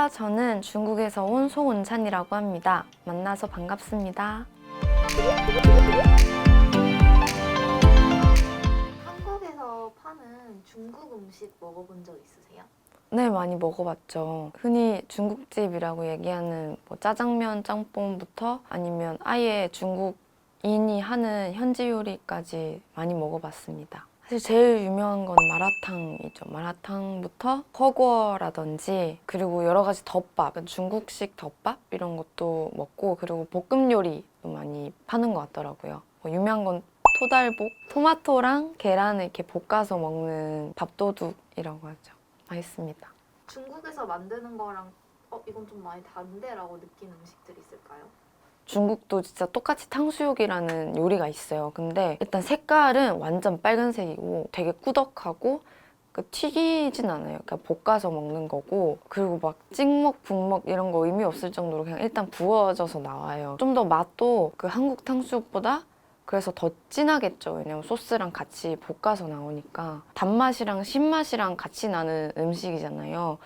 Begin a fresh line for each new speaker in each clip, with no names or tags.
안녕하세요. 저는 중국에서 온 송은찬이라고 합니다. 만나서 반갑습니다.
한국에서 파는 중국 음식 먹어본 적 있으세요?
네, 많이 먹어봤죠. 흔히 중국집이라고 얘기하는 뭐 짜장면, 짬뽕부터 아니면 아예 중국인이 하는 현지 요리까지 많이 먹어봤습니다. 사실 제일 유명한 건 마라탕이죠. 마라탕부터 허거라든지 그리고 여러 가지 덮밥, 중국식 덮밥 이런 것도 먹고 그리고 볶음 요리도 많이 파는 것 같더라고요. 뭐 유명한 건 토달복, 토마토랑 계란을 이렇게 볶아서 먹는 밥도둑이라고 하죠. 맛있습니다.
중국에서 만드는 거랑 어 이건 좀 많이 다른데라고 느낀 음식들 있을까요?
중국도 진짜 똑같이 탕수육이라는 요리가 있어요. 근데 일단 색깔은 완전 빨간색이고 되게 꾸덕하고 그 튀기진 않아요. 그러니까 볶아서 먹는 거고 그리고 막 찍먹, 북먹 이런 거 의미 없을 정도로 그냥 일단 부어져서 나와요. 좀 더 맛도 그 한국 탕수육보다 그래서 더 진하겠죠. 왜냐면 소스랑 같이 볶아서 나오니까 단맛이랑 신맛이랑 같이 나는 음식이잖아요.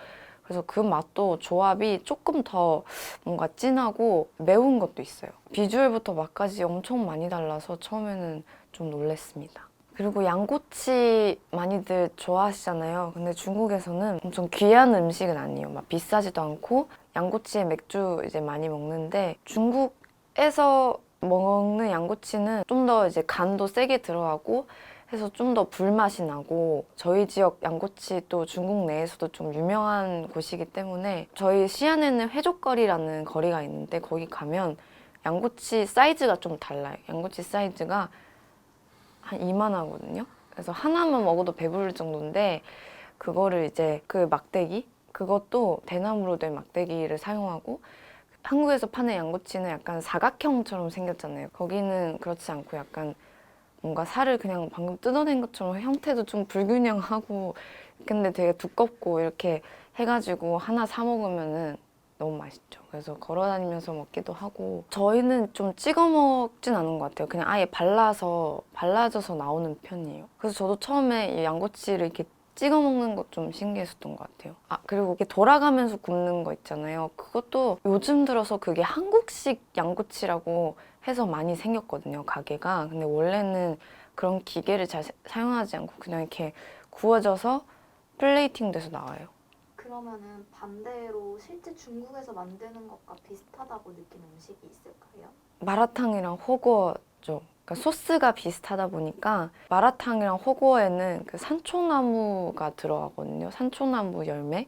그래서 그 맛도 조합이 조금 더 뭔가 진하고 매운 것도 있어요. 비주얼부터 맛까지 엄청 많이 달라서 처음에는 좀 놀랬습니다. 그리고 양꼬치 많이들 좋아하시잖아요. 근데 중국에서는 엄청 귀한 음식은 아니에요. 막 비싸지도 않고 양꼬치에 맥주 이제 많이 먹는데 중국에서 먹는 양꼬치는 좀 더 이제 간도 세게 들어가고 해서 좀 더 불맛이 나고 저희 지역 양꼬치 또 중국 내에서도 좀 유명한 곳이기 때문에 저희 시안에는 회족거리라는 거리가 있는데 거기 가면 양꼬치 사이즈가 좀 달라요. 양꼬치 사이즈가 한 이만하거든요. 그래서 하나만 먹어도 배부를 정도인데 그거를 이제 그 막대기 그것도 대나무로 된 막대기를 사용하고 한국에서 파는 양꼬치는 약간 사각형처럼 생겼잖아요. 거기는 그렇지 않고 약간 뭔가 살을 그냥 방금 뜯어낸 것처럼 형태도 좀 불균형하고 근데 되게 두껍고 이렇게 해가지고 하나 사 먹으면은 너무 맛있죠. 그래서 걸어 다니면서 먹기도 하고 저희는 좀 찍어 먹진 않은 것 같아요. 그냥 아예 발라서 발라져서 나오는 편이에요. 그래서 저도 처음에 이 양꼬치를 이렇게 찍어 먹는 것 좀 신기했었던 것 같아요. 아 그리고 이렇게 돌아가면서 굽는 거 있잖아요. 그것도 요즘 들어서 그게 한국식 양꼬치라고 해서 많이 생겼거든요. 가게가. 근데 원래는 그런 기계를 잘 사- 사용하지 않고 그냥 이렇게 구워져서 플레이팅 돼서 나와요.
그러면은 반대로 실제 중국에서 만드는 것과 비슷하다고 느낀 음식이 있을까요?
마라탕이랑 호거죠. 그러니까 소스가 비슷하다 보니까 마라탕이랑 호거에는 그 산초나무가 들어가거든요. 산초나무 열매.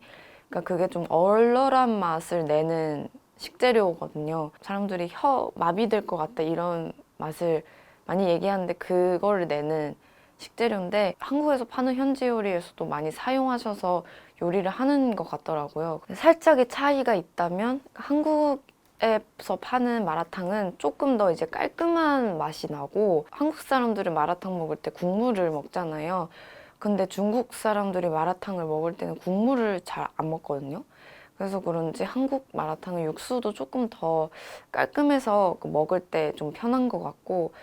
그러니까 그게 좀 얼얼한 맛을 내는 식재료거든요. 사람들이 혀 마비될 것 같다 이런 맛을 많이 얘기하는데 그거를 내는 식재료인데 한국에서 파는 현지 요리에서도 많이 사용하셔서 요리를 하는 것 같더라고요. 살짝의 차이가 있다면 한국 에서 파는 마라탕은 조금 더 이제 깔끔한 맛이 나고 한국 사람들은 마라탕 먹을 때 국물을 먹잖아요. 근데 중국 사람들이 마라탕을 먹을 때는 국물을 잘 안 먹거든요. 그래서 그런지 한국 마라탕은 육수도 조금 더 깔끔해서 그 먹을 때 좀 편한 것 같고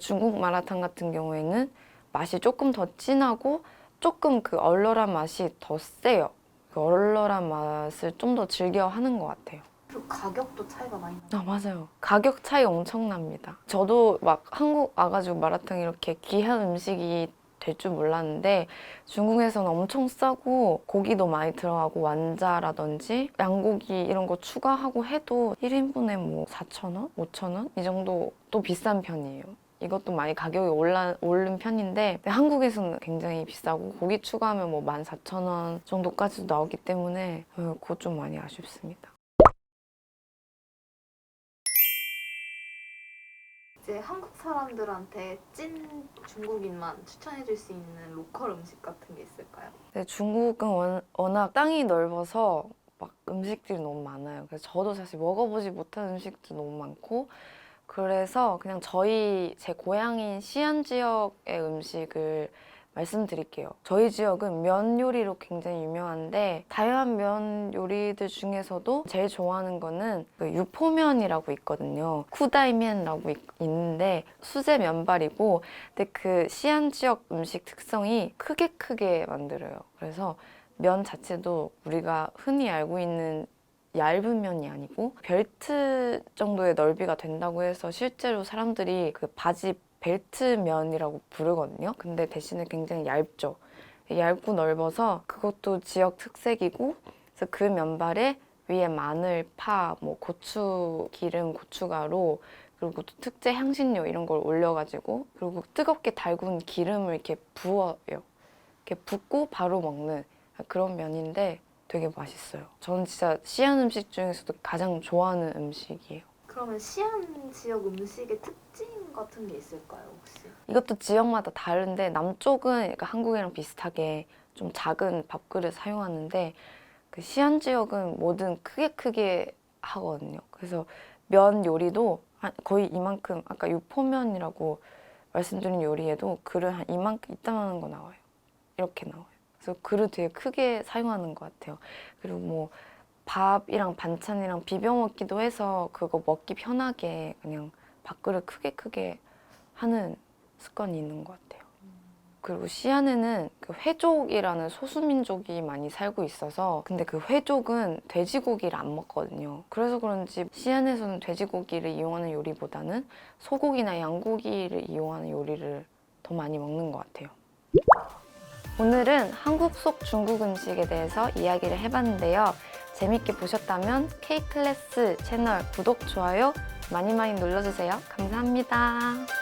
중국 마라탕 같은 경우에는 맛이 조금 더 진하고 조금 그 얼얼한 맛이 더 세요. 그 얼얼한 맛을 좀 더 즐겨 하는 것 같아요.
그리고 가격도 차이가 많이 나요.
아, 맞아요. 가격 차이 엄청납니다. 저도 막 한국 와가지고 마라탕 이렇게 귀한 음식이 될 줄 몰랐는데 중국에서는 엄청 싸고 고기도 많이 들어가고 완자라든지 양고기 이런 거 추가하고 해도 1인분에 뭐 4,000원? 5,000원? 이 정도 또 비싼 편이에요. 이것도 많이 가격이 올라, 오른 편인데 한국에서는 굉장히 비싸고 고기 추가하면 뭐 14,000원 정도까지도 나오기 때문에 어, 그거 좀 많이 아쉽습니다.
이제 한국 사람들한테 찐 중국인만 추천해줄 수 있는 로컬 음식 같은 게 있을까요?
근데 중국은 원- 워낙 땅이 넓어서 막 음식들이 너무 많아요. 그래서 저도 사실 먹어보지 못한 음식도 너무 많고 그래서 그냥 저희 제 고향인 시안 지역의 음식을 말씀드릴게요. 저희 지역은 면 요리로 굉장히 유명한데 다양한 면 요리들 중에서도 제일 좋아하는 거는 그 유포면이라고 있거든요. 쿠다이면이라고 있- 있는데 수제 면발이고 근데 그 시안 지역 음식 특성이 크게 크게 만들어요. 그래서 면 자체도 우리가 흔히 알고 있는 얇은 면이 아니고 벨트 정도의 넓이가 된다고 해서 실제로 사람들이 그 바지 벨트 면이라고 부르거든요. 근데 대신에 굉장히 얇죠. 얇고 넓어서 그것도 지역 특색이고 그래서 그 면발에 위에 마늘, 파, 뭐 고추 기름, 고춧가루 그리고 또 특제 향신료 이런 걸 올려가지고 그리고 뜨겁게 달군 기름을 이렇게 부어요. 이렇게 붓고 바로 먹는 그런 면인데 되게 맛있어요. 저는 진짜 시안 음식 중에서도 가장 좋아하는 음식이에요.
그러면 시안 지역 음식의 특징 같은 게 있을까요, 혹시?
이것도 지역마다 다른데 남쪽은 약간 한국이랑 비슷하게 좀 작은 밥그릇 사용하는데 그 시안 지역은 뭐든 크게 크게 하거든요. 그래서 면 요리도 한 거의 이만큼 아까 육포면이라고 말씀드린 요리에도 그릇 한 이만큼 이따만한 거 나와요. 이렇게 나와요. 그래서 그릇 되게 크게 사용하는 것 같아요. 그리고 뭐 밥이랑 반찬이랑 비벼 먹기도 해서 그거 먹기 편하게 그냥 밥그릇 크게 크게 하는 습관이 있는 것 같아요. 그리고 시안에는 그 회족이라는 소수민족이 많이 살고 있어서 근데 그 회족은 돼지고기를 안 먹거든요. 그래서 그런지 시안에서는 돼지고기를 이용하는 요리보다는 소고기나 양고기를 이용하는 요리를 더 많이 먹는 것 같아요. 오늘은 한국 속 중국 음식에 대해서 이야기를 해봤는데요. 재밌게 보셨다면 K클래스 채널 구독, 좋아요 많이 많이 눌러주세요. 감사합니다.